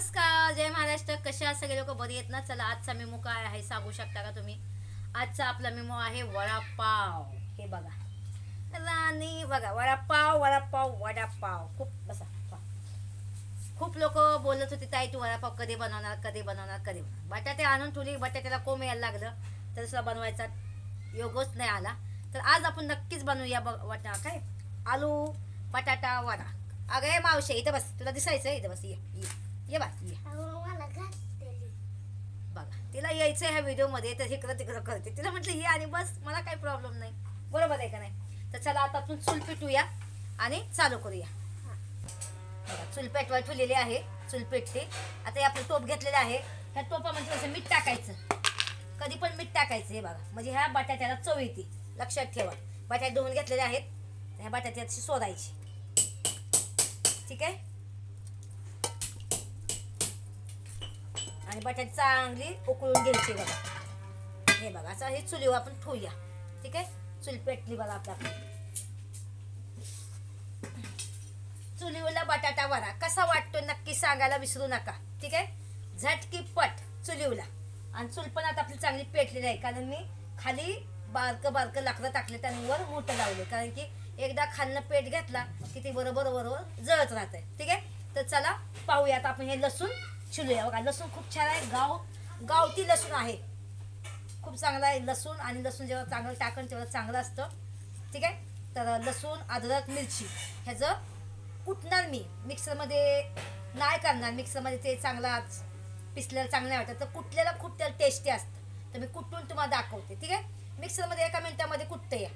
नमस्कार जय महाराष्ट्र. कशा आहात सगळे लोक? बरी आहेत ना? चला आजचा मेमो काय आहे सांगू शकता का तुम्ही? आजचा आपला मेमो आहे वडापाव. हे बघा. राणी बघा वडापाव वडापाव वडापाव. खूप बसा खूप लोक बोलत होते ताई तू वडापाव कधी बनवणार कधी बनवणार कधी बटाटे आणून ठेवली. बटाट्याला कोंब यायला लागलं. तर सुद्धा बनवायचा योगच नाही आला. तर आज आपण नक्कीच बनवूया बघ वाटा काय? आलू बटाटा वडा. अगं मावशे इथं बस. तुला दिसायचं इथं बस ये. ये ये बस ये बघा तिला यायचं ह्या व्हिडिओमध्ये तर इकडं तिकडं करते. तिला म्हटलं ये आणि बस मला काही प्रॉब्लेम नाही. बरोबर आहे का नाही? तर चला आता आपण चूल पेटूया आणि चालू करूया. बघा, चूल पेटवा ठेवलेली आहे चूल पेटते. आता हे आपलं टोप घेतलेलं आहे. ह्या टोपामध्ये थोडंसं मीठ टाकायचं. कधी पण मीठ टाकायचं हे बघा. म्हणजे ह्या बटाट्याला चव येते. लक्षात ठेवा. बटाटे धुवून घेतलेले आहेत. ह्या बटाट्याची शोधायची ठीक आहे? आणि बटाटे चांगली उकळून घ्यायची बघा. हे बघा असं हे चुलीवर आपण ठेवूया. ठीक आहे? चूल पेटली बघा आपला चुलीवरला बटाटा वरा कसा वाटतो नक्की सांगायला विसरू नका. ठीक आहे? झटकी पट चुलीवला आणि चूल पण आता आपली चांगली पेटलेली आहे. कारण मी खाली बारकं बारकं लाकडं टाकले त्याने वर मोठं लावले कारण की एकदा खालनं पेट घेतला की ते बरोबर बरोबर जळत राहत आहे ठीक आहे? तर चला पाहूयात आपण हे लसूण शिलूया बघा लसूण खूप छान आहे. गाव गावठी लसूण आहे. खूप चांगला आहे लसूण आणि लसूण जेव्हा चांगलं टाकण तेव्हा चांगलं असतं. ठीक आहे? तर लसूण अद्रक मिरची ह्याचं कुटणार मी. मिक्सरमध्ये नाही करणार. मिक्सरमध्ये ते चांगला पिसलेलं चांगलं नाही तर कुटलेलं खूप त्याला टेस्टी असतं. तर मी कुटून तुम्हाला दाखवते. ठीक आहे? मिक्सरमध्ये एका मिनटामध्ये कुटतं या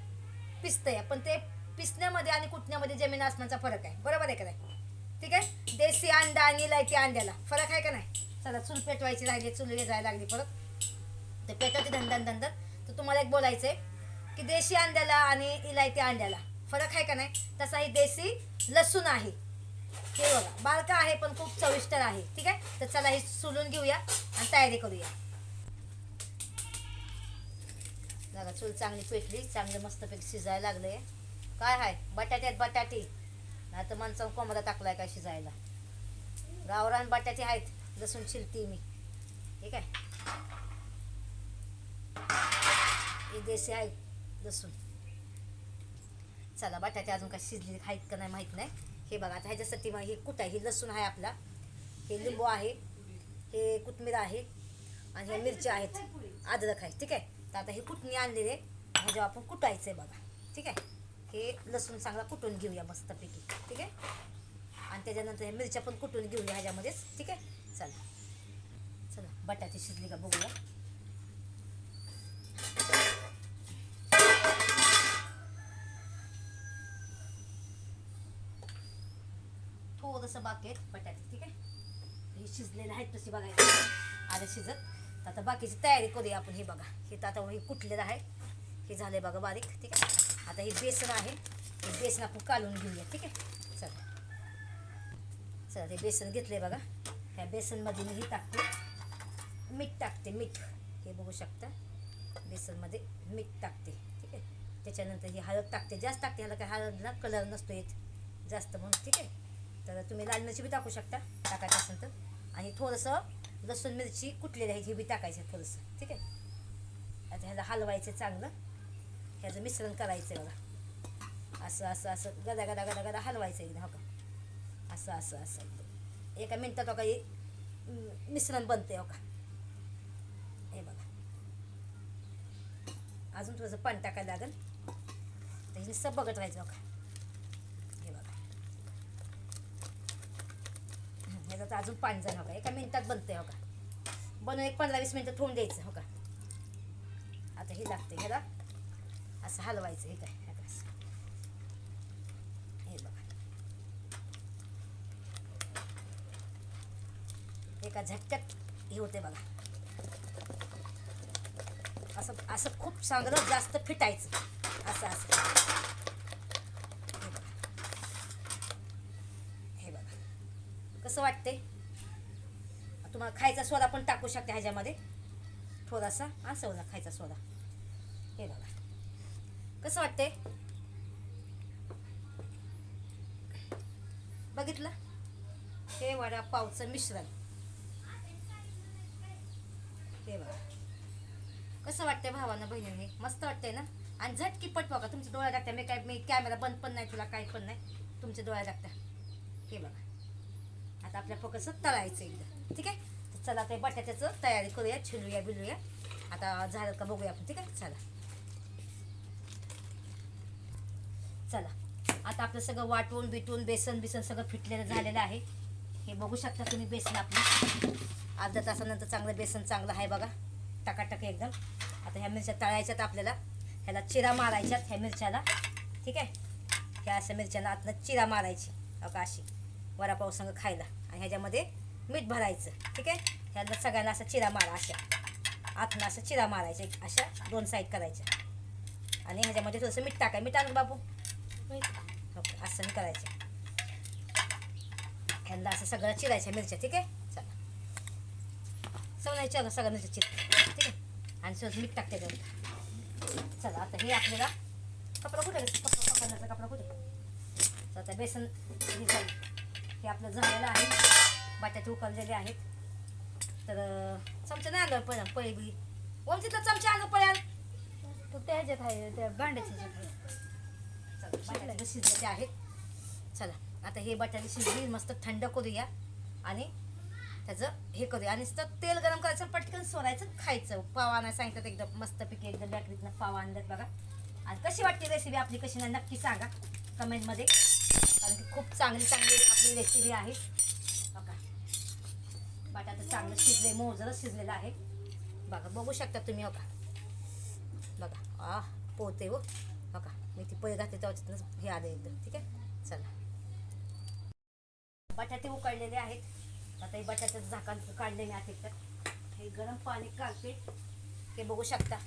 पिसतं या पण ते पिसण्यामध्ये आणि कुटण्यामध्ये जमीन आसमानचा फरक आहे. बरोबर आहे का नाही? ठीक आहे? देसी अंडा आणि इलायची अंड्याला. फरक आहे का नाही? चला चूल पेटवायची राहिली चूल जायला लागली परत. ते पेटवते धंदन धंदन. तर तुम्हाला एक बोलायचं आहे की देशी अंड्याला आणि इलायती अंड्याला फरक आहे का नाही? तसा ही देसी लसूण आहे. हे बघा बारका आहे पण खूप चविष्ट आहे. ठीक आहे? तर चला हे सुलून घेऊया आणि तयारी करूया. बघा चूल चांगली पेटली चांगलं मस्तपैकी शिजायला लागले काय आहे बटाट्यात बटाटे. नाही तर मनचा कोंबडा टाकलाय काय शिजायला? गावरान बटाटे आहेत लसूण शिलती मी. ठीक आहे हे देशी आहे लसूण. चला बटाटे अजून काय शिजली आहेत का नाही माहीत नाही. हे बघा आता ह्याच्यासाठी मग हे कुठं आहे? हे लसूण आहे आपला. हे लिंबू आहे हे कोथमीर आहे आणि ह्या मिरच्या आहेत. अद्रक आहे ठीक आहे? तर आता हे कुटणी आणलेले? म्हणजे आपण कुटायचं आहे बघा ठीक आहे? हे लसूण चांगला कुटून घेऊया मस्तपैकी ठीक आहे? आणि त्याच्यानंतर मिरच्या पण कुटून घेऊया ह्याच्यामध्येच ठीक आहे? चला. चला बटाटे शिजली का बघूया. थोडंसं बाकी आहेत बटाटे ठीक आहे? हे शिजलेलं आहेत तशी बघायला. आलं शिजत. आता बाकीची तयारी करूया आपण हे बघा. हे तर आता हे कुठलेलं आहे. हे झालंय बघा बारीक ठीक आहे? आता हे बेसन आहे. हे बेसन आपण कालून घेऊया ठीक आहे? चला. चला ते बेसन घेतलंय बघा. ह्या बेसनमध्ये मी हे टाकते. मीठ टाकते मीठ. हे बघू शकता. बेसनमध्ये मीठ टाकते ठीक आहे? त्याच्यानंतर ही हळद टाकते. जास्त टाकते ह्याला काय हळदला कलर नसतो येत. जास्त म्हणून ठीक आहे? तर तुम्ही लाल मिरची बी टाकू शकता टाकायचं असेल तर. आणि थोडंसं लसूण मिरची कुटलेली आहे हे बी टाकायचं आहे थोडंसं ठीक आहे? आता ह्याला हलवायचं चांगलं. ह्याचं मिश्रण करायचं आहे बघा. असं असं असं गदा गदा गदा गदा हलवायचं एकदम हो का? असं असं असं. एका मिनटात हो का मिश्रण बनते हो का? हे बघा. अजून थोडंसं पाणी टाकायला लागेल. तर हे नुसतं बघत राहायचं हो का? हे बघा. ह्याचं तर अजून पाणी जाईल हो का? एका मिनिटात बनते हो का? बनवून एक पंधरा वीस मिनटं ठेवून द्यायचं हो का? आता हे लागते ह्याला असं हलवायचं हे काय हे बघा. एका झटक्यात हे होते बघा. असं असं खूप चांगलं जास्त फिटायचं. असं असं. हे बघा. कसं वाटते? तुम्हाला खायचा सोडा पण टाकू शकते ह्याच्यामध्ये. थोडासा हा होता खायचा सोडा हे बघा. कसं वाटते बघितलं? हे वडापावचं मिश्रण. हे बघा. कसं वाटतंय भावानं बहिणीने? मस्त वाटतंय ना? आणि झटकी पट बघा तुमच्या डोळ्या टाकत्या मी काय मी कॅमेरा बंद पण नाही तुला काय पण नाही. तुमच्या डोळ्या टाकत्या हे बघा. आता आपल्या फक्त तळायचं एकदा. ठीक आहे? चला ते बटाट्याचं तयारी करूया छिलूया बिलूया आता झालं का बघूया आपण. ठीक आहे? चला. चला. आता आपलं सगळं वाटून बिटून बेसन बिसन सगळं फिटलेलं झालेलं आहे. हे बघू शकता तुम्ही बेसन आपलं. अर्धा तासानंतर चांगलं बेसन चांगलं आहे बघा. टकाटक एकदम. आता ह्या मिरच्या तळायच्यात आपल्याला. ह्याला चिरा मारायच्यात ह्या मिरच्याला. ठीक आहे? ह्या अशा मिरच्यांना आतनं चिरा मारायची. बघा अशी. वडापाव संग खायला. आणि ह्याच्यामध्ये मीठ भरायचं. ठीक आहे? ह्याला सगळ्यांना असा चिरा मारा अशा. आतनं असं चिरा मारायचा एक अशा दोन साईड करायच्या. आणि ह्याच्यामध्ये थोडंसं मीठ टाकाय मीठ आणलं बाबू ओके असं करायचं. ह्यांना असं सगळं चिरायच्या मिरच्या ठीक आहे? चला. सगळं चिरा सगळं मिरच्या चिर ठीक आहे? आणि सहज मीठ टाकते त्याच्यात. चला आता हे आपल्याला कपडा कुठे कपडा पकडण्याचा कपडा कुठे तर आता बेसन हे झालं. हे आपलं झालेलं आहे. बटाटे उकळलेले आहेत. तर अं, चमचा नाही आलं पण पळी बिळी तर चमचा आलं पळ्याल तो त्या ह्याच्यात आहे त्या भांड्याच्या ह्याच्यात आहे. बटाटे शिजलेले आहेत. चला आता हे बटाटे शिजली मस्त थंड करूया आणि त्याचं हे करूया. आणि तर तेल गरम करायचं पटकन सोडायचं खायचं. पाव सांगतात सांगितलं एकदम मस्तपैकी एकदम बॅकरीतनं पाव आणल्यात बघा. आणि कशी वाटते रेसिपी आपली कशी नाही नक्की सांगा कमेंटमध्ये कारण की खूप चांगली चांगली आपली रेसिपी आहे. बघा. बटाटा चांगलं शिजले मोजरच शिजलेलं आहे. बघा बघू शकता तुम्ही हो बघा बघा. आ पोहते हो. मी ती पळी घातली त्याच्यातनं हे आले एकदम ठीक आहे? चला. बटाटे उकडलेले आहेत. आता हे बटाट्याचं झाकण काढले मी आता हे गरम पाणी काढते. हे बघू शकता.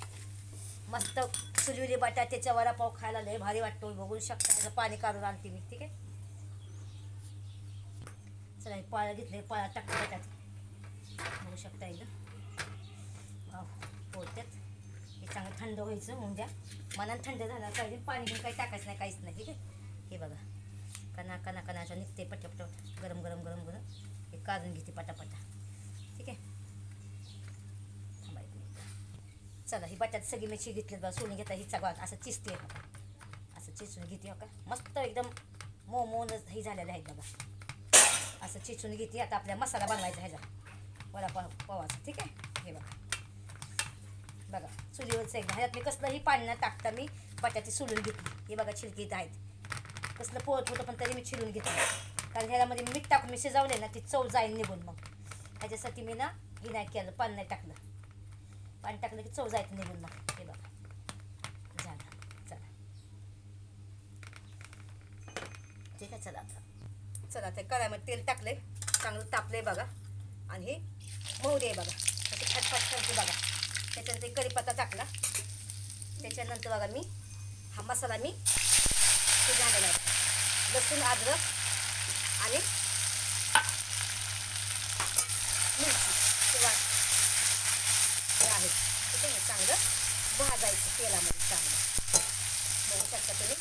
मस्त सुलविली बटाट्याचा वडापाव खायला लय भारी वाटतो बघू शकता. ह्याचं पाणी काढून आणते मी ठीक आहे? चला हे पाळं घेतले. पाळा टाकते बटाटे. बघू शकता एकदम वाव, पोळत्यात चांगलं थंड व्हायचं होऊन द्या मनात थंड झालं पाहिजे पाणी घेऊन काही टाकायचं नाही काहीच नाही ठीक आहे? हे बघा. कना कना कना अशा निघते पटापट गरम गरम गरम गरम. हे काढून घेते पटापटा. ठीक आहे? चला ही बटाट सगळी मिरची घेतली बघा सोलून घेता ही सगळं असं चिसते का असं चिचून घेते हो का? मस्त एकदम मो मोनच हे झालेलं आहे बघा. असं चिचून घेते आता आपल्या मसाला बनवायचा ह्याचा वडापाव पवाचा ठीक आहे? हे बघा. बघा चुलीवरच एकदा. ह्यात मी कसलंही पाणी न टाकता मी बटाटे सोलून घेतली. हे बघा छिलकी इथं आहेत. कसलं पोहत होतं पण तरी मी छिलून घेतलं. कारण ह्याच्यामध्ये मीठ टाकून मी शिजवले ना ती चव जाईल निघून मग. ह्याच्यासाठी मी ना हे नाही केलं पाणी नाही टाकलं. पाणी टाकलं की चव जायचं निघून मग. हे बघा. झालं चला. ठीक आहे चला आता. चला ते कढाईमध्ये तेल टाकले चांगलं तापले बघा. आणि हे मोहरी आहे बघा. त्याची फटफट करते बघा. त्याच्यानंतर कढीपत्ता टाकला. त्याच्यानंतर बघा मी हा मसाला मी ते झालेला आहे. लसूण अद्रक आणि मिरची किंवा हे आहे. ठीक आहे चांगलं भाजायचं तेलामध्ये चांगलं. बघू शकता तुम्ही.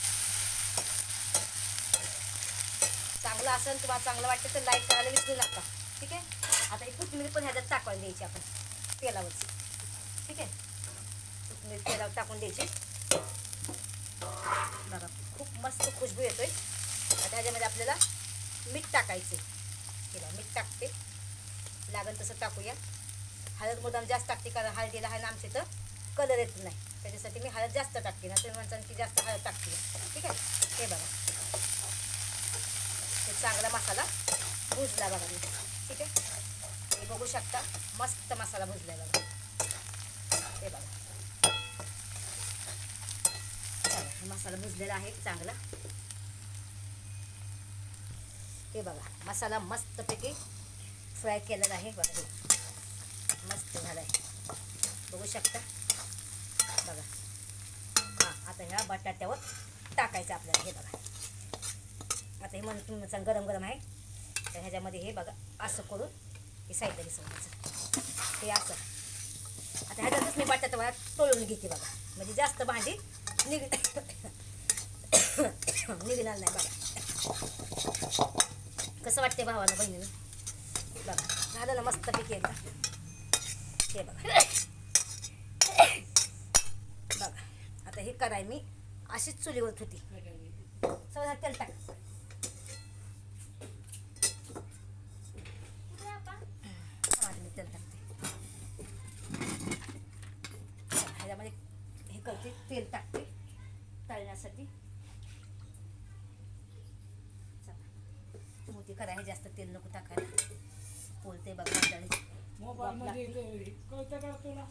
चांगलं असेल तुम्हाला चांगलं वाटतं तर लाईक करायला विसरू नका. ठीक आहे? आता ही कोथिंबीर पण ह्याच्यात टाकायला द्यायची आपण तेलावरची. तेलावर टाकून द्यायची. बघा खूप मस्त खुशबू येतोय. आता ह्याच्यामध्ये आपल्याला मीठ टाकायचे केला मीठ टाकते. लागेल तसं टाकूया. हळद मुदाम जास्त टाकते कारण हळदीला हा ना आमच्या इथं कलर येत नाही. त्याच्यासाठी मी हळद जास्त टाकते ना तुम्ही म्हणता की जास्त हळद टाकते. ठीक आहे? हे बघा. हे चांगला मसाला भुजला बघा मी. ठीक आहे? हे बघू शकता. मस्त मसाला भुजला बघा. हे बघा चला, हा मसाला भुजलेला आहे चांगला. हे बघा मसाला मस्तपैकी फ्राय केलेला आहे. बघा हे मस्त झाला आहे बघू शकता? बघा. हां आता ह्या बटाट्यावर टाकायचं आपल्याला हे बघा. आता हे म्हणून गरम गरम आहे. तर ह्याच्यामध्ये हे बघा असं करून हे साईडला विसरायचं हे असं. आता ह्याच्यातच मी बटाटा तळून घेते बघा. म्हणजे जास्त भांडी निघणार नाही बघा कसं वाटते भावाला बहिणीला? बघा झालं ना मस्त पिकी एकदा. हे बघा. बघा आता हे कराय मी अशीच चुलीवर होती सगळं तेल टाक हा, मी तेल टाकते ह्याच्यामध्ये हे करते तेल टाकते तळण्यासाठी करा हे जास्त तेल नको टाकायला. बोलते बघा तुला?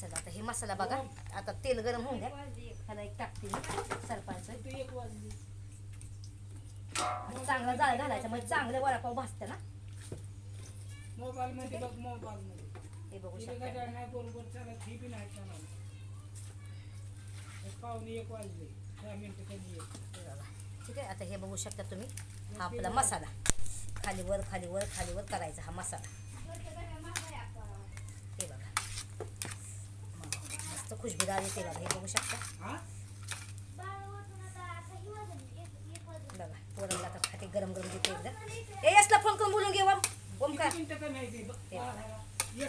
चला आता हे मसाला बघा. आता तेल गरम होऊन द्या. ह्याला एक टाकते सरपंच. तू एक वाजली. चांगला जाळ घालायचा. म्हणजे चांगले वडापाव भाजते ना. मोबाईल मध्ये बघ मोबाईल मध्ये. हे बघू शकता. एक वाजले. दहा मिनिटं कमी एक ठीक आहे आता हे बघू शकता तुम्ही. हा आपला मसाला. खाली वर खाली वर खाली वर करायचा हा मसाला. हे बघा. मस्त खुशबुदार येते बघा हे बघू शकता. बघा पोरांना आता खाते गरम गरम देते एकदा. ए यसला फोन करून बोलून घे ओम. हे.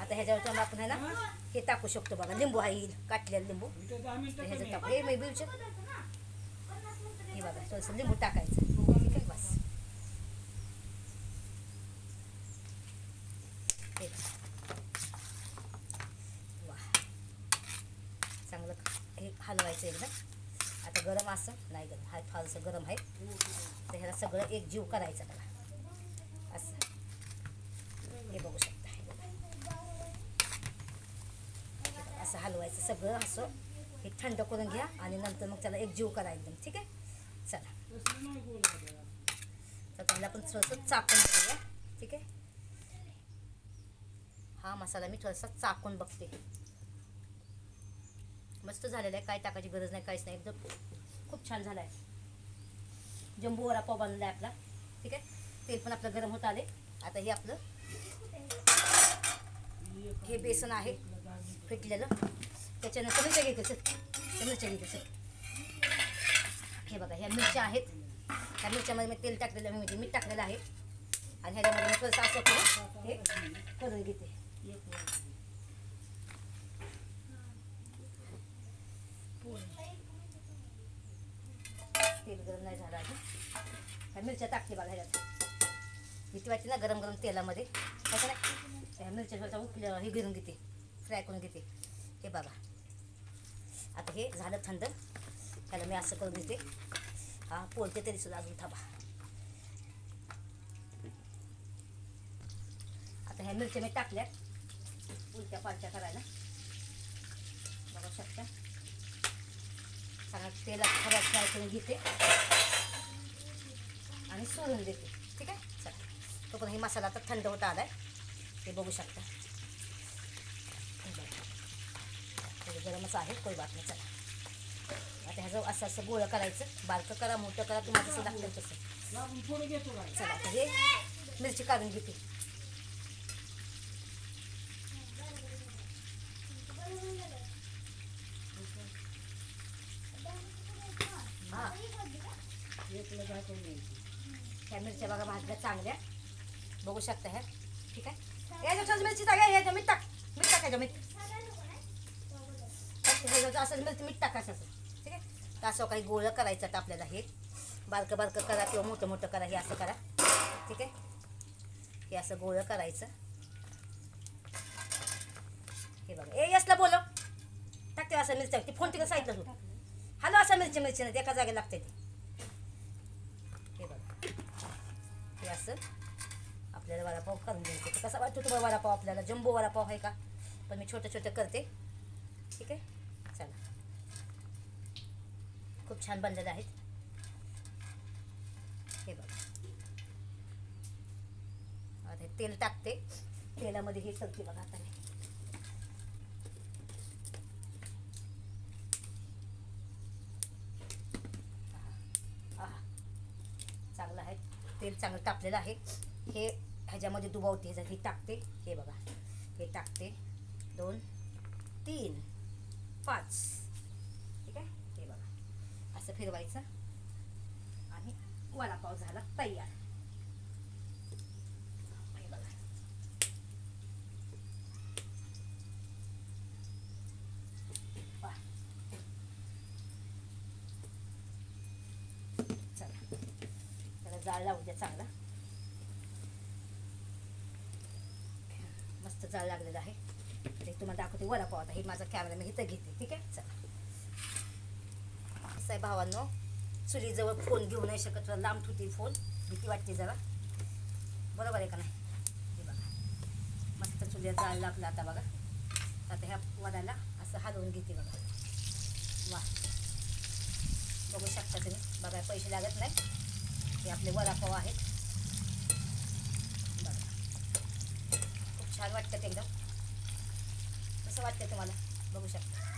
आता ह्याच्यावर आपण आहे ना हे टाकू शकतो बघा. लिंबू आहे येईल काटलेलं लिंबू. ह्याच्यात टाकू. हे मी बिलचे हे बघा थोडंसं लिंबू टाकायचं. ठीक आहे बस. हे चांगलं हे हलवायचं एकदा आता गरम असं नाही गरम हा फारसं गरम आहे. तर ह्याला सगळं एक जीव करायचा बघा असं हे बघू शकता हे बघा. असं हलवायचं सगळं असं. हे थंड करून घ्या आणि नंतर मग त्याला एक जीव करा एकदम ठीक आहे? चला. तर त्याला आपण थोडंसं चाकून बघूया ठीक आहे? हा मसाला मी थोडासा चाकून बघते. मस्त झालेला आहे काय टाकायची गरज नाही काहीच नाही. एकदम खूप छान झाला आहे जम्बू वडापाव बनला आहे आपला ठीक आहे? तेल पण आपलं गरम होत आले आता हे आपलं हे बेसन आहे फिटलेलं. त्याच्यानं चमचा घे सर चमचा मिरच्या कसं सर हे बघा ह्या मिरच्या आहेत. ह्या मिरच्यामध्ये मी तेल टाकलेलं म्हणजे मीठ टाकलेलं आहे. आणि ह्याच्यामध्ये मी थोडंसं असं करून हे करून घेते. तेल गरम नाही झालं अजून. ह्या मिरच्या टाकते बघा ह्याच्यात. भीती वाटते ना गरम गरम तेलामध्ये. हो कसं नाही? मिरच्या थोडंसं उकल्या हे गिरून घेते. फ्राय करून घेते. हे बघा. आता हे झालं थंड. त्याला मी असं करून घेते हा पोलते तरी सुद्धा अजून थांबा. आता ह्या मिरच्या मी टाकल्या उलट्या पालट्या करायला. बघू शकता. कारण तेला खराब फ्राय करून घेते. आणि सोडून देते. ठीक आहे? चला. तो पण हे मसाला आता थंड होता आलाय. ते बघू शकता बरं. थोडं गरमच आहे. कोई बात नाही चला. आता ह्याचं असं असं गोळं करायचं. बारकं करा मोठं करा तुम्हाला असं लागतं तसं. चला आता हे मिरची काढून घेते. हा. ह्या मिरच्या बघा भाजल्या चांगल्या. बघू शकता ह्या. ठीक आहे? या मिरची टाका ह्याच्या मीठ टाक. मीठ टाकायचं मीठ ह्याच्यात असं मिरची मीठ टाकायचं असं ठीक आहे? तर असं काही गोळं करायचं आता आपल्याला हे. बारकं बारकं करा किंवा मोठं मोठं करा हे असं करा. ठीक आहे? हे असं गोळं करायचं. हे बघा. ए यसला बोलव. टाकते असं मिरच्या. ती फोन तिकडे सांगितलं तू. हॅलो असं मिरची मिरची नाही. एका जागेला लागते ती. हे बघा. हे असं आपल्याला वडापाव करून द्यायचं. कसा वाटतो तुम्हाला वडापाव आपल्याला जम्बो वडापाव आहे का? पण मी छोटं छोटं करते. ठीक आहे? खूप छान बनलेलं आहेत. हे बघा. आता तेल टाकते. तेलामध्ये हे चलते बघा आता मी. चांगलं आहे. तेल चांगलं तापलेलं आहे. हे ह्याच्यामध्ये दुबावते ह्याच्यात हे टाकते हे बघा. हे टाकते. दोन तीन पाच. असं फिरवायचं. आणि वडापाव झाला तयार. जाळ लावू द्या चांगला. मस्त जाळ लागलेलं आहे. तुम्हाला दाखवते वडापाव आता. हे माझा कॅमेरा मी इथं घेते. ठीक आहे? चला. कसं आहे भावांनो. चुलीजवळ फोन घेऊ नाही शकत जरा लांब ठेवते फोन भीती वाटते जरा. बरोबर आहे का नाही? हे बघा. मस्त चुलीला जाळ लागला आता बघा. आता ह्या वडाला असं हलवून घेते बघा. वा. बघू शकता तुम्ही. बघा पैसे लागत नाही. हे आपले वडापाव आहेत. बघा. खूप छान वाटतं एकदम. कसं वाटतं तुम्हाला? बघू शकता.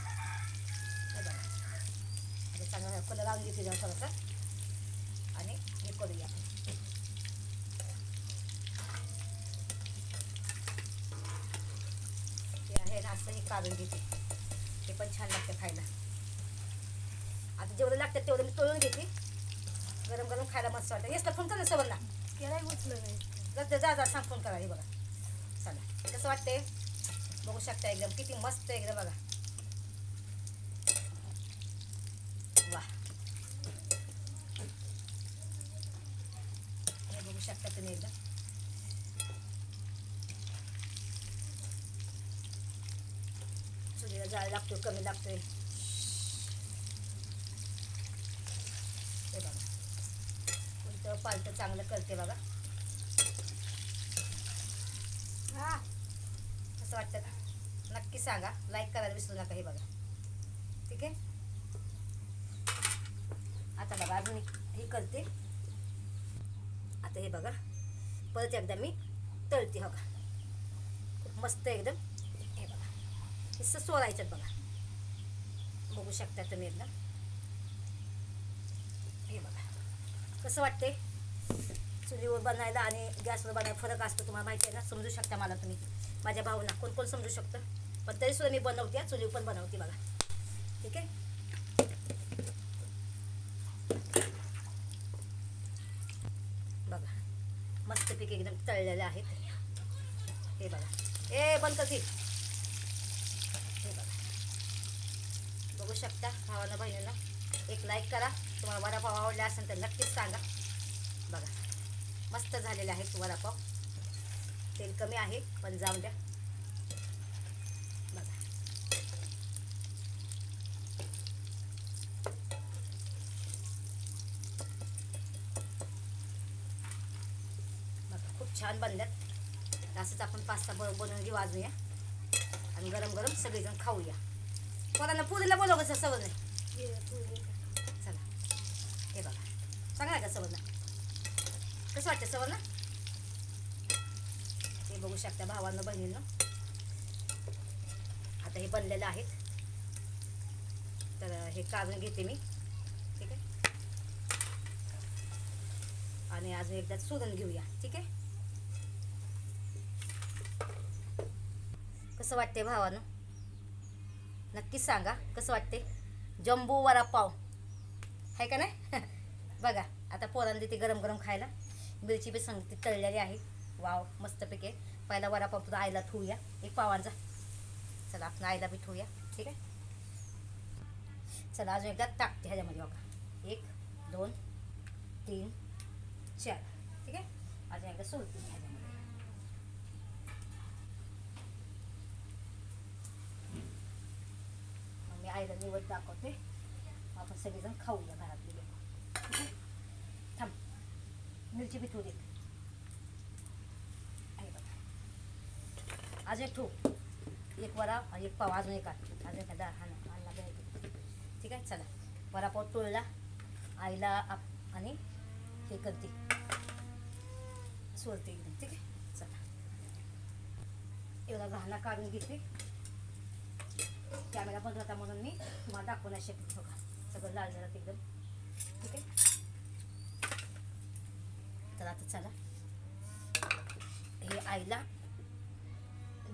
चांगला कलर लावून घेते जाऊ थोडासा. आणि हे करूया. हे आहे ना असं हे काढून घेते. ते पण छान लागतं खायला. आता जेवढं लागतं तेवढं मी तळून घेते. गरम गरम खायला मस्त वाटतं. येस फोन कर सवरला. त्याला उचलं नाही जा जा सांग फोन करा. हे बघा. चला. कसं वाटतंय? बघू शकता एकदम. किती मस्त आहे एकदम बघा वा हे बघू शकता तुम्ही चुलीला जाळ लागतोय कमी लागतोय. हे बघा. चांगलं करते बघा. हा. असं वाटतं का? नक्की सांगा. लाईक करायला विसरू नका हे बघा. ठीक आहे? आता बघा अजून ही हे करते. आता हे बघा. परत एकदा मी तळते हो का? खूप मस्त एकदम. हे बघा. हे सोलायचं बघा. बघू शकता तुम्ही एकदा. हे बघा. कसं वाटते चुलीवर बनायला आणि गॅसवर बनायला फरक असतो तुम्हाला माहिती आहे ना? समजू शकता मला तुम्ही. माझ्या भावना. कोण कोण समजू शकतं? पण तरी सुद्धा मी बनवते चुलीवर पण बनवते बघा. ठीक आहे बघा बारीक एकदम तळलेल्या आहेत. हे बघा. ए बंद कधी हे बघा. बघू शकता भावांना बहिणींना. एक लाईक करा. तुम्हाला वडापाव आवडला असेल तर नक्कीच सांगा. बघा. मस्त झालेला आहे वडापाव. तेल कमी आहे पण जाऊन द्या बघा बघा खूप छान बनल्यात. असंच आपण पास्ता ब बनवून घेऊ वाजूया आणि गरम गरम सगळेजण खाऊया. कोणाला पुरीला बोलव कसं सवय नाही. चला. हे बघा. चांगला का ना कसं वाटतं सवरला हे बघू शकता भावांना बहिणींना. आता हे बनलेलं आहेत तर हे काढून घेते मी. ठीक आहे? आणि अजून एकदा सोडून घेऊया. ठीक आहे? कसं वाटते भावानं? नक्कीच सांगा कसं वाटते जम्बो वडापाव आहे का नाही? बघा आता पोरांना देते गरम गरम खायला. मिरची बी सांगते तळलेली आहे. वाव मस्तपैकी आहे. पहिला वडापाव तुझा आईला ठेवूया. एक पावांचा. चला आपण आईला बी ठेवूया. ठीक आहे? चला अजून एकदा टाकते ह्याच्यामध्ये बघा. एक दोन तीन चार. ठीक आहे? अजून एकदा सोडते ह्याच्या ह्याच्यामध्ये मग मी आईला निवड दाखवते. आपण सगळेजण खाऊया घरातले लोक. थांब. मिरची बी थोडी आहे आज एक ठेवू एक वरा आणि एक पाव. अजून एक अजून एखादा आणला ठीक आहे? चला. वडापाव टोळला आईला आप आणि हे करते. सोडते एकदम. ठीक आहे? चला. एवढा घाणा काढून घेते. कॅमेरा बंद होता म्हणून मी तुम्हाला दाखवू नाही शकत बघा सगळं लाल झालं एकदम. ठीक आहे? तर आता चला. हे आईला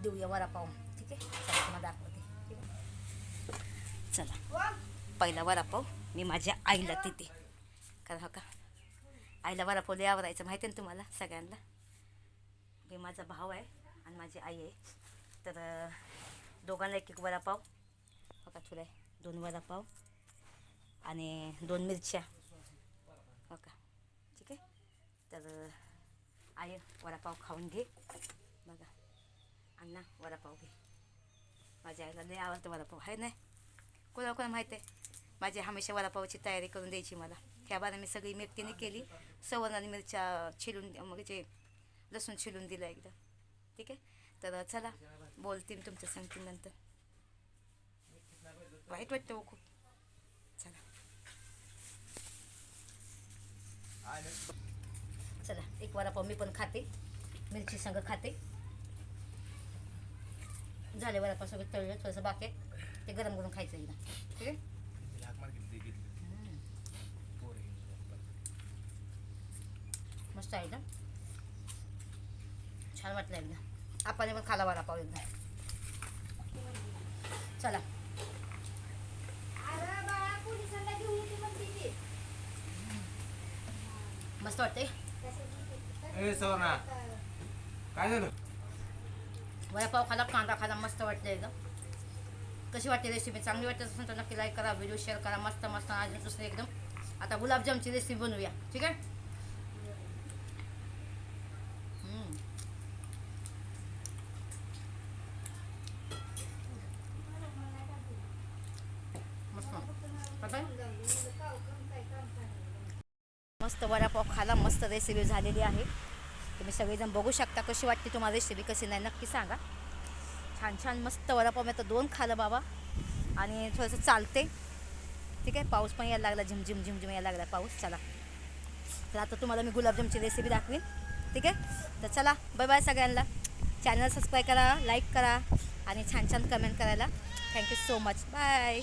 देऊया वरापाव ठीक आहे? चला तुम्हाला दाखवते. ठीक आहे? चला. पहिला वरापाव मी माझ्या आईला देते. कारण हो का? आईला वरापाव लय आवडायचं माहिती आहे ना तुम्हाला सगळ्यांना? मी माझा भाऊ आहे आणि माझी आई आहे. तर दोघांना एक एक वडापाव बघा तुला दोन वडापाव आणि दोन मिरच्या. हो का ठीक आहे? तर आहे वडापाव खाऊन घे. बघा अण्णा वडापाव घे. माझ्या आईला लय आवडतं वडापाव आहे नाही कोणा कोणा माहीत आहे? माझी हमेशा वडापावची तयारी करून द्यायची मला. ह्या बारा मी सगळी मिरतीने केली. सवर्ण आणि मिरच्या छिलून मग जे लसूण छिलून दिलं एकदा. ठीक आहे? तर चला. बोलते मी तुमच्या सांगतील नंतर वाईट वाटतं हो खूप. चला. चला एक वडापाव मी पण खाते. मिरची संग खाते. झाले वडापाव सगळं तळलं थोडंसं बाकी ते गरम गरम खायचं एकदा. ठीक आहे? मस्त आहे ना? छान वाटलं एकदा. आपण पण खाला वडापाव एकदा चला. अरे बाळा पोलिसांना घेऊन येते म्हणते ती. मस्त वाटते? काय झालं? वडापाव खाला कांदा खाला मस्त वाटलं एकदम. कशी वाटते रेसिपी चांगली वाटत असेल तर नक्की लाईक करा व्हिडिओ शेअर करा. मस्त मस्त आज दुसरं एकदम. आता गुलाबजामची रेसिपी बनवूया. ठीक आहे हम्म. मस्त पता आहे? मस्त वडापाव खाला मस्त रेसिपी झालेली आहे. तुम्ही सगळेजण बघू शकता कशी वाटते तुम्हाला रेसिपी कशी नाही नक्की सांगा. छान छान मस्त वडापाव मी आता दोन खालं बाबा. आणि थोडंसं चालते. ठीक आहे पाऊस पण यायला लागला झिमझिम झिमझिम यायला लागला पाऊस. चला. तर आता तुम्हाला मी गुलाबजामची रेसिपी दाखवीन. ठीक आहे? तर चला बाय बाय सगळ्यांना. चॅनल सबस्क्राईब करा लाईक करा आणि छान छान कमेंट करायला. Thank you so much bye